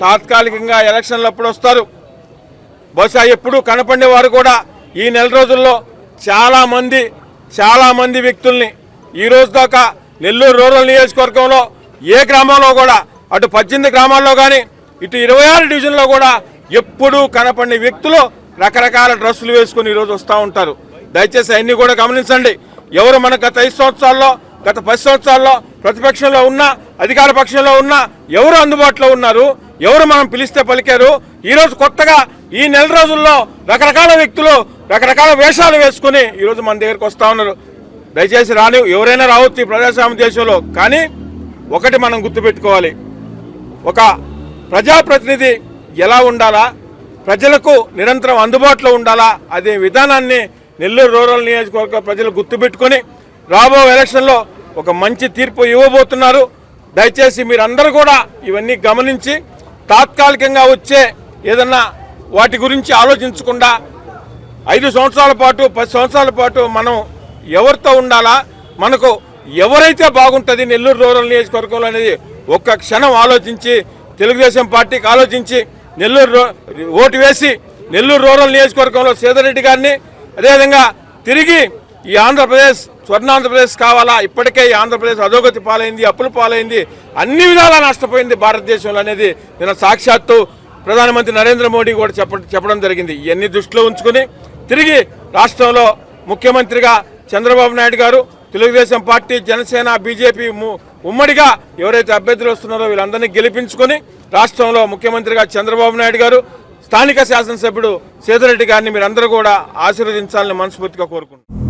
తాత్కాలికంగా ఎలక్షన్లు అప్పుడు వస్తారు. బహుశా ఎప్పుడు కనపడే వారు కూడా ఈ నెల రోజుల్లో చాలామంది చాలామంది వ్యక్తుల్ని ఈ రోజు దాకా నెల్లూరు రూరల్ నియోజకవర్గంలో ఏ గ్రామంలో కూడా అటు పద్దెనిమిది గ్రామాల్లో కానీ ఇటు ఇరవై ఆరు డివిజన్లో కూడా ఎప్పుడూ కనపడిన వ్యక్తులు రకరకాల డ్రెస్సులు వేసుకుని ఈరోజు వస్తూ ఉంటారు. దయచేసి అన్ని కూడా గమనించండి. ఎవరు మన గత ఐదు సంవత్సరాల్లో గత పది సంవత్సరాల్లో ప్రతిపక్షంలో ఉన్నా అధికార పక్షంలో ఉన్నా ఎవరు అందుబాటులో ఉన్నారు? ఎవరు మనం పిలిస్తే పలికారు? ఈరోజు కొత్తగా ఈ నెల రోజుల్లో రకరకాల వ్యక్తులు రకరకాల వేషాలు వేసుకుని ఈ రోజు మన దగ్గరికి వస్తూ ఉన్నారు. దయచేసి రాని ఎవరైనా రావచ్చు ఈ ప్రజాస్వామ్య దేశంలో కానీ ఒకటి మనం గుర్తుపెట్టుకోవాలి. ఒక ప్రజాప్రతినిధి ఎలా ఉండాలా? ప్రజలకు నిరంతరం అందుబాటులో ఉండాలా? అదే విధానాన్ని నెల్లూరు రూరల్ నియోజకవర్గ ప్రజలు గుర్తుపెట్టుకొని రాబో ఎలక్షన్లో ఒక మంచి తీర్పు ఇవ్వబోతున్నారు. దయచేసి మీరందరూ కూడా ఇవన్నీ గమనించి తాత్కాలికంగా వచ్చే ఏదన్నా వాటి గురించి ఆలోచించకుండా ఐదు సంవత్సరాల పాటు పది సంవత్సరాల పాటు మనం ఎవరితో ఉండాలా? మనకు ఎవరైతే బాగుంటుంది నెల్లూరు రూరల్ నియోజకవర్గంలో అనేది ఒక్క క్షణం ఆలోచించి తెలుగుదేశం పార్టీకి ఆలోచించి నెల్లూరు ఓటు వేసి నెల్లూరు రూరల్ నియోజకవర్గంలో సేదరెడ్డి గారిని అదేవిధంగా తిరిగి ఈ ఆంధ్రప్రదేశ్ స్వర్ణ ఆంధ్రప్రదేశ్ కావాలా? ఇప్పటికే ఈ ఆంధ్రప్రదేశ్ అధోగతి పాలైంది అప్పుల పాలైంది అన్ని విధాలా నష్టపోయింది భారతదేశంలో అనేది నిన్న సాక్షాత్తు ప్రధానమంత్రి నరేంద్ర మోడీ కూడా చెప్ప చెప్పడం జరిగింది. ఇవన్నీ దృష్టిలో ఉంచుకుని తిరిగి రాష్ట్రంలో ముఖ్యమంత్రిగా చంద్రబాబు నాయుడు గారు తెలుగుదేశం పార్టీ జనసేన బీజేపీ ము- ఉమ్మడిగా ఎవరైతే అభ్యర్థులు వస్తున్నారో వీళ్ళందరినీ గెలిపించుకొని రాష్ట్రంలో ముఖ్యమంత్రిగా చంద్రబాబు నాయుడు గారు స్థానిక శాసనసభ్యుడు సేదరెడ్డి గారిని మీరందరూ కూడా ఆశీర్వదించాలని మనస్ఫూర్తిగా కోరుకుంటున్నాను